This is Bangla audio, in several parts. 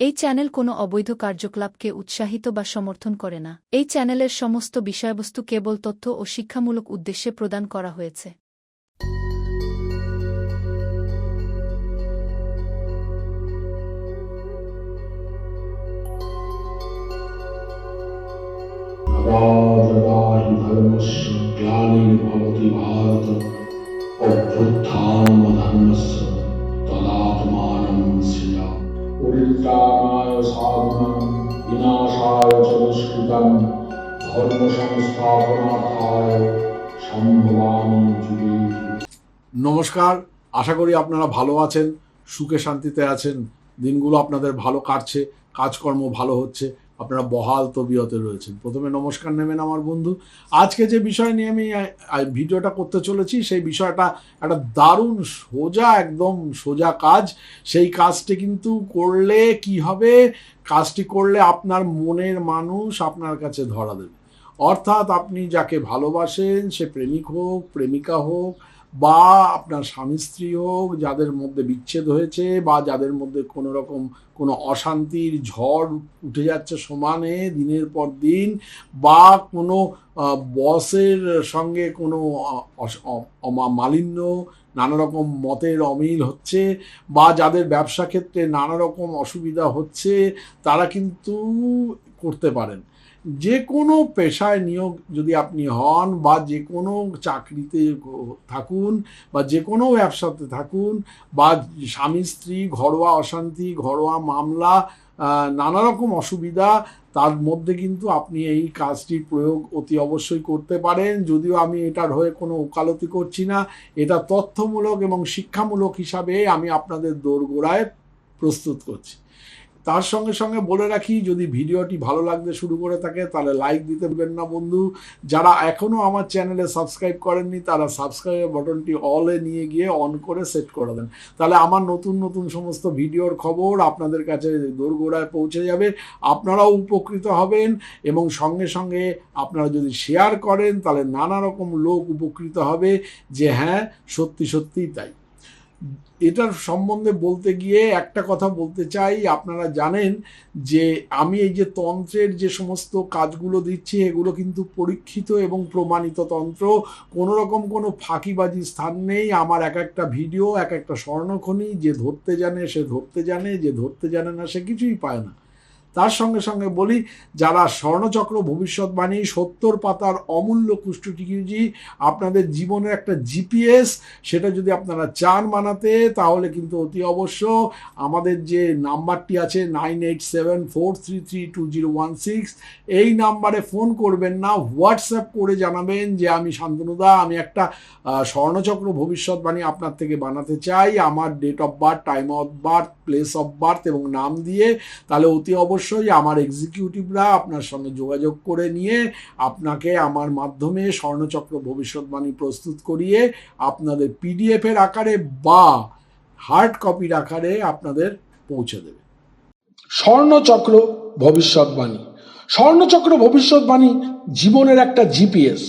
এই চ্যানেল কোনো অবৈধ কার্যকলাপকে উৎসাহিত বা সমর্থন করে না। এই চ্যানেলের সমস্ত বিষয়বস্তু কেবল তথ্য ও শিক্ষামূলক উদ্দেশ্যে প্রদান করা হয়েছে। ভারত অভ্যুত্থানমধর্মস্য তদাত্মানং পরিত্রাণায় সাধনাম বিনাশায় চ ধর্ম সংস্থাপনার্থায় সম্ভবামি যুগে নমস্কার, আশা করি আপনারা ভালো আছেন, সুখে শান্তিতে আছেন। দিনগুলো আপনাদের ভালো কাটছে, কাজকর্ম ভালো হচ্ছে। আপনারা বহাল তবিয়তে রয়েছেন। প্রথমে নমস্কার নেবেন আমার বন্ধু। আজকে যে বিষয় নিয়ে আমি ভিডিওটা করতে চলেছি, সেই বিষয়টা একটা দারুণ সোজা, একদম সোজা কাজ। সেই কাজটি কিন্তু করলে কি হবে? কাজটি করলে আপনার মনের মানুষ আপনার কাছে ধরা দেবে। অর্থাৎ আপনি যাকে ভালোবাসেন, সে প্রেমিক হোক, প্রেমিকা হোক বা আপনার স্বামী স্ত্রী হোক যাদের মধ্যে বিচ্ছেদ হয়েছে বা যাদের মধ্যে কোনো রকম কোনো অশান্তির ঝড় উঠে যাচ্ছে সমানে দিনের পর দিন বা কোনো বসের সঙ্গে কোনো মালিন্য নানা রকম মতের অমিল হচ্ছে বা যাদের ব্যবসা ক্ষেত্রে নানা রকম অসুবিধা হচ্ছে, তারা কিন্তু করতে পারেন। যে কোনো পেশায় নিয়োগ যদি আপনি হন বা যে কোনো চাকরিতে থাকুন বা যে কোনো ব্যবসাতে থাকুন বা স্বামী, স্ত্রী, ঘরোয়া অশান্তি, ঘরোয়া মামলা নানা রকম অসুবিধা, তার মধ্যে কিন্তু আপনি এই কাজটির প্রয়োগ অতি অবশ্যই করতে পারেন। যদিও আমি এটার হয়ে কোনো ওকালতি করছি না, এটা তথ্যমূলক এবং শিক্ষামূলক হিসাবে আমি আপনাদের দোরগোড়ায় প্রস্তুত করছি। তার সঙ্গে সঙ্গে বলে রাখি, যদি ভিডিওটি ভালো লাগতে শুরু করে থাকে, তাহলে লাইক দিতে ভুলবেন না বন্ধু। যারা এখনও আমার চ্যানেলে সাবস্ক্রাইব করেননি, তারা সাবস্ক্রাইবের বাটনটি অলে নিয়ে গিয়ে অন করে সেট করে দেন। তাহলে আমার নতুন নতুন সমস্ত ভিডিওর খবর আপনাদের কাছে দোরগোড়ায় পৌঁছে যাবে। আপনারাও উপকৃত হবেন এবং সঙ্গে সঙ্গে আপনারা যদি শেয়ার করেন, তাহলে নানা রকম লোক উপকৃত হবে যে হ্যাঁ সত্যি, সত্যিই তাই। এটার সম্বন্ধে বলতে গিয়ে একটা কথা বলতে চাই। আপনারা জানেন যে আমি এই যে তন্ত্রের যে সমস্ত কাজগুলো দিচ্ছি, এগুলো কিন্তু পরীক্ষিত এবং প্রমাণিত তন্ত্র। কোনো রকম কোনো ফাঁকিবাজি স্থান নেই। আমার এক একটা ভিডিও, এক একটা স্বর্ণখনি, যে ধরতে জানে সে ধরতে জানে, যে ধরতে জানে না সে কিছুই পায় না। তার সঙ্গে সঙ্গে বলি, যারা স্বর্ণচক্র ভবিষ্যৎবাণী, সত্তর পাতার অমূল্য কুষ্ঠটিকুজি আপনাদের জীবনের একটা জিপিএস, সেটা যদি আপনারা চান বানাতে, তাহলে কিন্তু অতি অবশ্য আমাদের যে নাম্বারটি আছে nine eight seven four three three two zero one six, এই নাম্বারে ফোন করবেন না, হোয়াটসঅ্যাপ করে জানাবেন যে আমি শান্তনুদা, আমি একটা স্বর্ণচক্র ভবিষ্যৎবাণী আপনার থেকে বানাতে চাই, আমার date of birth time of birth place of birth এবং নাম দিয়ে, তাহলে অতি অবশ্যই আমার এক্সিকিউটিভরা আপনার সঙ্গে যোগাযোগ করে নিয়ে, আপনাকে আমার মাধ্যমে স্বর্ণচক্র ভবিষ্যৎবাণী প্রস্তুত করিয়ে, আপনাদের পিডিএফের আকারে বা হার্ড কপির আকারে আপনাদের পৌঁছে দেবে। স্বর্ণচক্র ভবিষ্যৎবাণী। স্বর্ণচক্র ভবিষ্যৎবাণী জীবনের একটা জিপিএস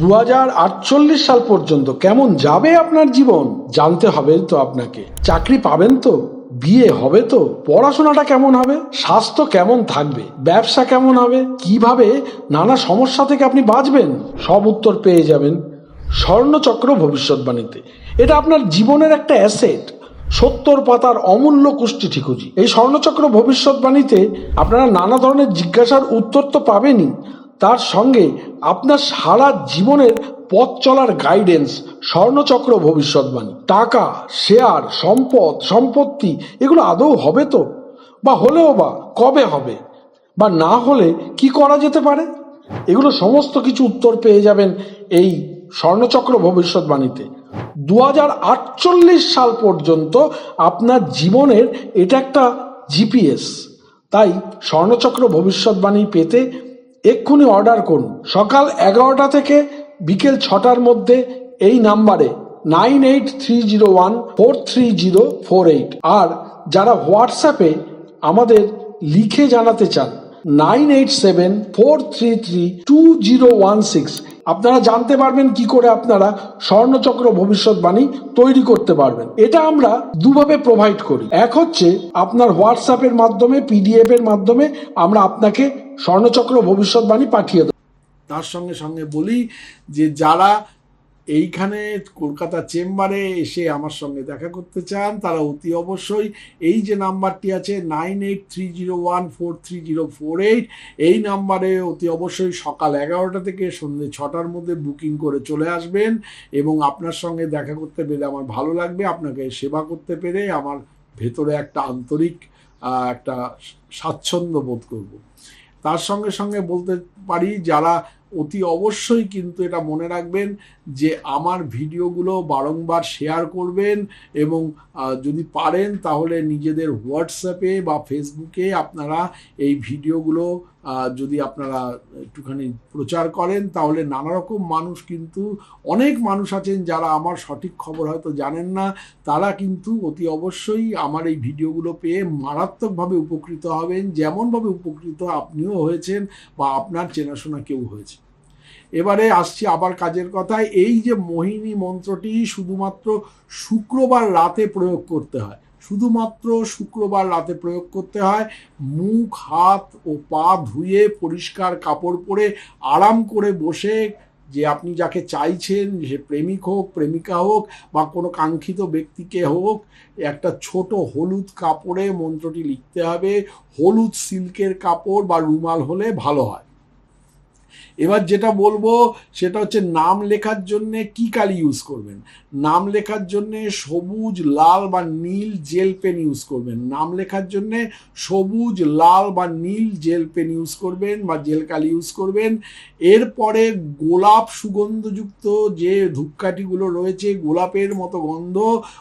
দু হাজার আটচল্লিশ সাল পর্যন্ত কেমন যাবে আপনার জীবন জানতে হবে তো আপনাকে। চাকরি পাবেন তো? বিয়ে হবে তো? পড়াশোনাটা কেমন হবে? স্বাস্থ্য কেমন থাকবে? ব্যবসা কেমন হবে? কীভাবে নানা সমস্যা থেকে আপনি বাঁচবেন? সব উত্তর পেয়ে যাবেন স্বর্ণচক্র ভবিষ্যৎবাণীতে এটা আপনার জীবনের একটা অ্যাসেট। সত্তর পাতার অমূল্য কুষ্টি ঠিকুজি। এই স্বর্ণচক্র ভবিষ্যৎবাণীতে আপনারা নানা ধরনের জিজ্ঞাসার উত্তর তো পাবেনই। তার সঙ্গে আপনার সারা জীবনের পথ চলার গাইডেন্স স্বর্ণচক্র ভবিষ্যৎবাণী, টাকা শেয়ার সম্পদ, সম্পত্তি, এগুলো আদৌ হবে তো? বা হলেও বা কবে হবে? বা না হলে কি করা যেতে পারে? এগুলো সমস্ত কিছু উত্তর পেয়ে যাবেন এই স্বর্ণচক্র ভবিষ্যৎবাণীতে। দু হাজার আটচল্লিশ সাল পর্যন্ত আপনার জীবনের এটা একটা জিপিএস তাই স্বর্ণচক্র ভবিষ্যৎবাণী পেতে এক্ষুনি অর্ডার করুন। সকাল এগারোটা থেকে বিকেল ছটার মধ্যে এই নাম্বারে nine eight three zero one four three zero four eight. আর যারা হোয়াটসঅ্যাপে আমাদের লিখে জানাতে চান, nine eight seven four three three two zero one six. আপনারা জানতে পারবেন কি করে আপনারা স্বর্ণচক্র ভবিষ্যৎবাণী তৈরি করতে পারবেন। এটা আমরা দুভাবে প্রোভাইড করি। এক হচ্ছে আপনার হোয়াটসঅ্যাপের মাধ্যমে পিডিএফ এর মাধ্যমে আমরা আপনাকে স্বর্ণচক্র ভবিষ্যৎবাণী পাঠিয়ে দেবো। তার সঙ্গে সঙ্গে বলি যে যারা এইখানে কলকাতা চেম্বারে এসে আমার সঙ্গে দেখা করতে চান, তারা অতি অবশ্যই এই যে নাম্বারটি আছে nine eight three zero one four three zero four eight, এই নাম্বারে অতি অবশ্যই সকাল এগারোটা থেকে সন্ধ্যে ছটার মধ্যে বুকিং করে চলে আসবেন এবং আপনার সঙ্গে দেখা করতে পেরে আমার ভালো লাগবে, আপনাকে সেবা করতে পেরে আমার ভেতরে একটা আন্তরিক একটা স্বাচ্ছন্দ্য বোধ করব। তার সঙ্গে সঙ্গে বলতে পারি যারা অতি অবশ্যই কিন্তু এটা মনে রাখবেন যে আমার ভিডিওগুলো বারংবার শেয়ার করবেন এবং যদি পারেন তাহলে নিজেদের হোয়াটসঅ্যাপে বা ফেসবুকে আপনারা এই ভিডিওগুলো যদি আপনারা একটুখানি প্রচার করেন তাহলে নানা রকম মানুষ কিন্তু, অনেক মানুষ আছেন যারা আমার সঠিক খবর হয়তো জানেন না, তারা কিন্তু অতি অবশ্যই আমার এই ভিডিওগুলো পেয়ে মারাত্মকভাবে উপকৃত হবেন, যেমনভাবে উপকৃত আপনিও হয়েছেন বা আপনার চেনাশোনা কেউ হয়েছে। এবারে আসছি আবার কাজের কথায়। এই যে মোহিনী মন্ত্রটি শুধুমাত্র শুক্রবার রাতে প্রয়োগ করতে হয়। শুধুমাত্র শুক্রবার রাতে প্রয়োগ করতে হয়। মুখ, হাত ও পা ধুয়ে পরিষ্কার কাপড় পরে আরাম করে বসে যে আপনি যাকে চাইছেন, সে প্রেমিক হোক, প্রেমিকা হোক বা কোনো কাঙ্ক্ষিত ব্যক্তিকে হোক, একটা ছোট হলুদ কাপড়ে মন্ত্রটি লিখতে হবে। হলুদ সিল্কের কাপড় বা রুমাল হলে ভালো হয়। এবার যেটা বলব, সেটা হচ্ছে নাম লেখার জন্যে কি কালি ইউজ করবেন? নাম লেখার জন্যে সবুজ, লাল বা নীল জেল পেন ইউজ করবেন। নাম লেখার জন্যে সবুজ, লাল বা নীল জেল পেন ইউজ করবেন বা জেল কালি ইউজ করবেন। এরপরে গোলাপ সুগন্ধযুক্ত যে ধূপকাঠিগুলো রয়েছে, গোলাপের মতো গন্ধ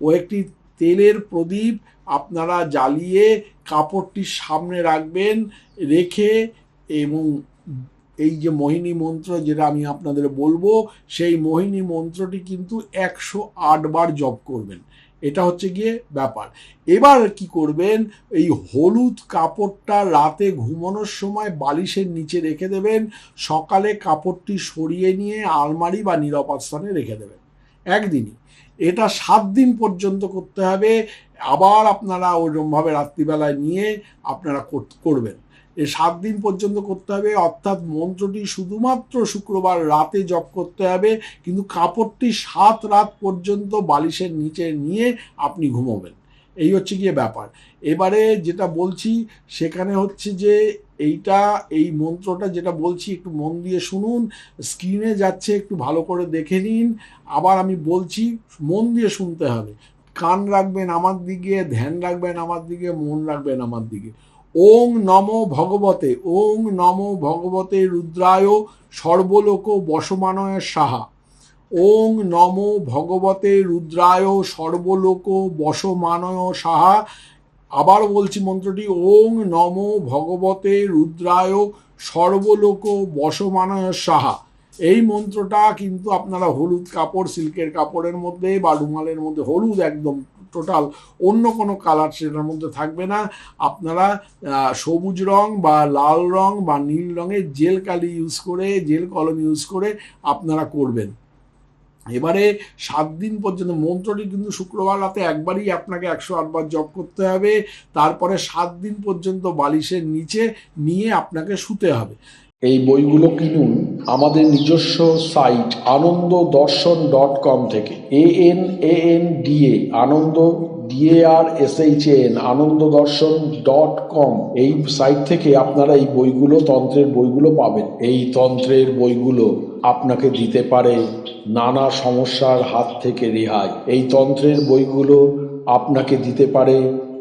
ও একটি তেলের প্রদীপ আপনারা জ্বালিয়ে কাপড়টির সামনে রাখবেন, রেখে এবং এই যে মোহিনী মন্ত্র যেটা আমি আপনাদের বলব, সেই মোহিনী মন্ত্রটি কিন্তু একশো আট বার জপ করবেন। এটা হচ্ছে গিয়ে ব্যাপার। এবার কি করবেন, এই হলুদ কাপড়টা রাতে ঘুমানোর সময় বালিশের নিচে রেখে দেবেন, সকালে কাপড়টি সরিয়ে নিয়ে আলমারি বা নিরাপদ স্থানে রেখে দেবেন। একদিনই। এটা সাত দিন পর্যন্ত করতে হবে। আবার আপনারা ওরকমভাবে রাত্রিবেলায় নিয়ে আপনারা করবেন। সাত দিন পর্যন্ত করতে হবে, অর্থাৎ মন্ত্রটি শুধুমাত্র শুক্রবার রাতে জপ করতে হবে, কিন্তু কাপড়টি সাত রাত পর্যন্ত বালিশের নিচে নিয়ে আপনি ঘুমোবেন। এই হচ্ছে গিয়ে ব্যাপার। এবারে যেটা বলছি, সেখানে হচ্ছে যে এইটা, এই মন্ত্রটা যেটা বলছি, একটু মন দিয়ে শুনুন স্ক্রিনে যাচ্ছে, একটু ভালো করে দেখে নিন। আবার আমি বলছি, মন দিয়ে শুনতে হবে। কান রাখবেন আমার দিকে, ধ্যান রাখবেন আমার দিকে, মন রাখবেন আমার দিকে। ওং নম ভগবতে, ওং নম ভগবতে রুদ্রায় সর্বলোক বসমানয় সাহা। ওং নম ভগবতে রুদ্রায় সর্বলোক বসমানয় সাহা। আবার বলছি মন্ত্রটি, ওং নম ভগবতে রুদ্রায় সর্বলোক বসমানয় সাহা। এই মন্ত্রটা কিন্তু আপনারা হলুদ কাপড়, সিল্কের কাপড়ের মধ্যে বা রুমালের মধ্যে হলুদ একদম টোটাল অন্য কোনো কালার সেটার মধ্যে থাকবে না। আপনারা সবুজ রং বা লাল রং বা নীল রঙের জেল কালি ইউজ করে, জেল কলম ইউজ করে আপনারা করবেন। এবারে সাত দিন পর্যন্ত, মন্ত্রটি কিন্তু শুক্রবার রাতে একবারই আপনাকে একশো আটবার জপ করতে হবে। তারপরে সাত দিন পর্যন্ত বালিশের নিচে নিয়ে আপনাকে শুতে হবে। এই বইগুলো কিনুন আমাদের নিজস্ব সাইট আনন্দ দর্শন ডট কম থেকে। A N A N DA Ananda H N Ananda Darshan dot com. এই সাইট থেকে আপনারা এই বইগুলো, তন্ত্রের বইগুলো পাবেন। এই তন্ত্রের বইগুলো আপনাকে দিতে পারে নানা সমস্যার হাত থেকে রেহাই। এই তন্ত্রের বইগুলো আপনাকে দিতে পারে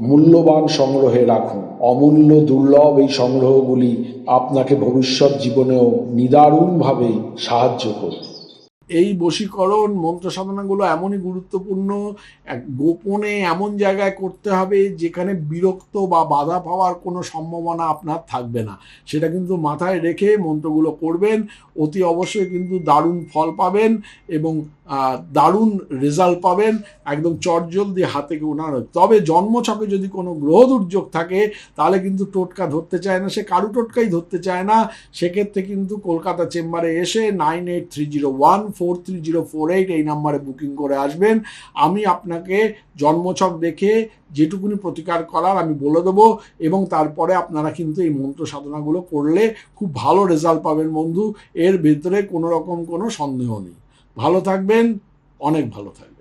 মূল্যবান সংগ্রহে রাখুন। অমূল্য দুর্লভ এই সংগ্রহগুলি আপনাকে ভবিষ্যৎ জীবনেও নিদারুণভাবে সাহায্য করবে। এই বশীকরণ মন্ত্র সাধনাগুলো এমনই গুরুত্বপূর্ণ, এক গোপনে এমন জায়গায় করতে হবে যেখানে বিরক্ত বা বাধা পাওয়ার কোনো সম্ভাবনা আপনার থাকবে না। সেটা কিন্তু মাথায় রেখে মন্ত্রগুলো করবেন, অতি অবশ্যই কিন্তু দারুণ ফল পাবেন এবং দারুণ রেজাল্ট পাবেন, একদম চটজলদি হাতে উনার তবে জন্মছকে যদি কোনো গ্রহ দুর্যোগ থাকে, তাহলে কিন্তু টোটকা ধরতে চায় না, সে কারু টোটকাই ধরতে চায় না। সেক্ষেত্রে কিন্তু কলকাতা চেম্বারে এসে nine eight three zero one four three zero four eight এই নাম্বারে বুকিং করে আসবেন। আমি আপনাকে জন্মছক দেখে যেটুকুনি প্রতিকার করার আমি বলে দেবো এবং তারপরে আপনারা কিন্তু এই মন্ত্র সাধনাগুলো করলে খুব ভালো রেজাল্ট পাবেন বন্ধু। এর ভেতরে কোনো রকম কোনো সন্দেহ নেই। ভালো থাকবেন, অনেক ভালো থাকবেন।